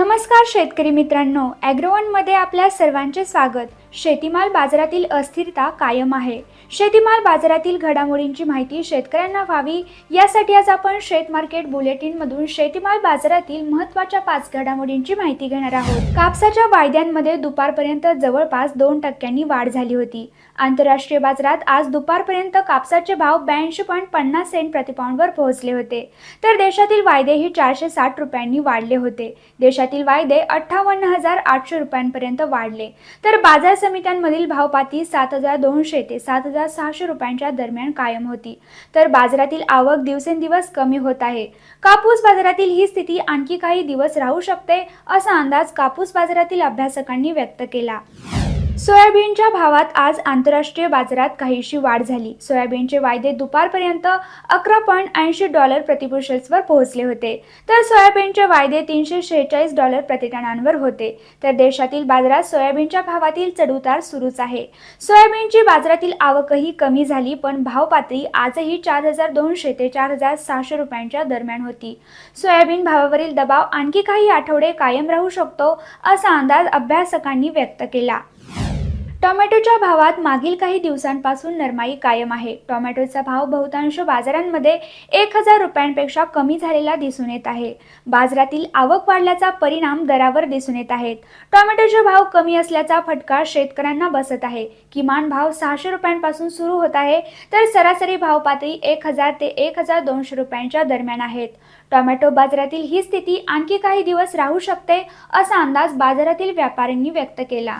नमस्कार शेतकरी मित्रांनो ॲग्रोवनमध्ये आपल्या सर्वांचे स्वागत. शेतीमाल बाजारातील अस्थिरता कायम आहे. शेतीमाल बाजारातील घडामोडींची माहिती शेतकऱ्यांना व्हावी यासाठी आज आपण शेत मार्केट बुलेटिनमधून शेतीमाल बाजारातील महत्त्वाच्या पाच घडामोडींची माहिती घेणार आहोत. कापसाच्या वायद्यांमध्ये दुपारपर्यंत जवळपास दोन टक्क्यांनी वाढ झाली होती. आंतरराष्ट्रीय बाजारात आज दुपारपर्यंत कापसाचे भाव ब्याऐंशी पॉईंट पन्नास सेंट प्रतिपाऊंडवर पोहोचले होते. तर देशातील वायदेही चारशे साठ रुपयांनी वाढले होते. देशातील वायदे अठ्ठावन्न हजार आठशे रुपयांपर्यंत वाढले. तर बाजार समित्यांमधील भावपाती सात हजार दोनशे ते सात हजार सहाशे रुपयांच्या दरम्यान कायम होती. तर बाजारातील आवक दिवसेंदिवस कमी होत आहे. कापूस बाजारातील ही स्थिती आणखी काही दिवस राहू शकते असा अंदाज कापूस बाजारातील अभ्यासकांनी व्यक्त केला. सोयाबीनच्या भावात आज आंतरराष्ट्रीय बाजारात काहीशी वाढ झाली. सोयाबीनचे वायदे दुपारपर्यंत अकरा पॉईंट ऐंशी डॉलर प्रतिपुशल्सवर पोहोचले होते. तर सोयाबीनचे वायदे तीनशे शेहेचाळीस डॉलर प्रतिटनांवर होते. तर देशातील बाजारात सोयाबीनच्या भावातील चढउतार सुरूच आहे. सोयाबीनची बाजारातील आवकही कमी झाली पण भाव पातळी आजही चार हजार दोनशे ते चार हजार सहाशे रुपयांच्या दरम्यान होती. सोयाबीन भावावरील दबाव आणखी काही आठवडे कायम राहू शकतो असा अंदाज अभ्यासकांनी व्यक्त केला. टोमॅटोच्या भावात मागील काही दिवसांपासून नरमाई कायम आहे. टोमॅटोचा भाव बहुतांश बाजारांमध्ये एक हजार रुपयांपेक्षा कमी झालेला दिसून येत आहे. बाजारातील आवक वाढल्याचा परिणाम दरावर दिसून येत आहेत. टोमॅटोचे भाव कमी असल्याचा फटका शेतकऱ्यांना बसत आहे. किमान भाव सहाशे रुपयांपासून सुरू होत आहे तर सरासरी भाव पातळी एक हजार ते एक हजार दोनशे रुपयांच्या दरम्यान आहेत. टोमॅटो बाजारातील ही स्थिती आणखी काही दिवस राहू शकते असा अंदाज बाजारातील व्यापाऱ्यांनी व्यक्त केला.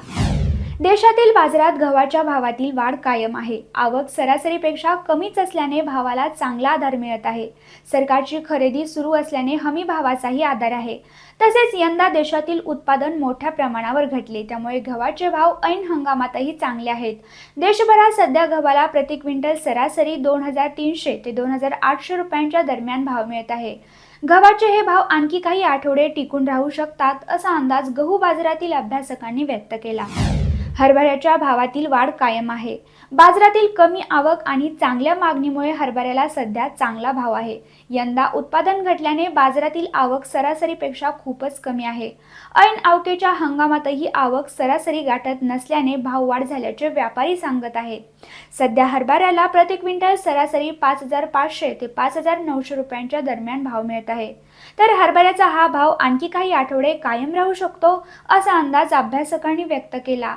देशातील बाजारात गव्हाच्या भावातील वाढ कायम आहे. आवक सरासरीपेक्षा कमीच असल्याने भावाला चांगला आधार मिळत आहे. सरकारची खरेदी सुरू असल्याने हमी भावाचाही आधार आहे. तसेच यंदा देशातील उत्पादन मोठ्या प्रमाणावर घटले त्यामुळे गव्हाचे भाव ऐन हंगामातही चांगले आहेत. देशभरात सध्या गव्हाला प्रति क्विंटल सरासरी दोन हजार तीनशे ते दोन हजार आठशे रुपयांच्या दरम्यान भाव मिळत आहे. गव्हाचे हे भाव आणखी काही आठवडे टिकून राहू शकतात असा अंदाज गहू बाजारातील अभ्यासकांनी व्यक्त केला. हरभऱ्याच्या भावातील वाढ कायम आहे. बाजारातील कमी आवक आणि चांगल्या मागणीमुळे हरभऱ्याला सध्या चांगला भाव आहे. यंदा उत्पादन घटल्याने बाजारातील आवक सरासरीपेक्षा खूपच कमी आहे. ऐन आवकेच्या हंगामातही आवक सरासरी गाठत नसल्याने भाव वाढ झाल्याचे व्यापारी सांगत आहेत. सध्या हरभऱ्याला प्रति क्विंटल सरासरी पाच हजार पाचशे ते पाच हजार नऊशे रुपयांच्या दरम्यान भाव मिळत आहे. तर हरभऱ्याचा हा भाव आणखी काही आठवडे कायम राहू शकतो असा अंदाज अभ्यासकांनी व्यक्त केला.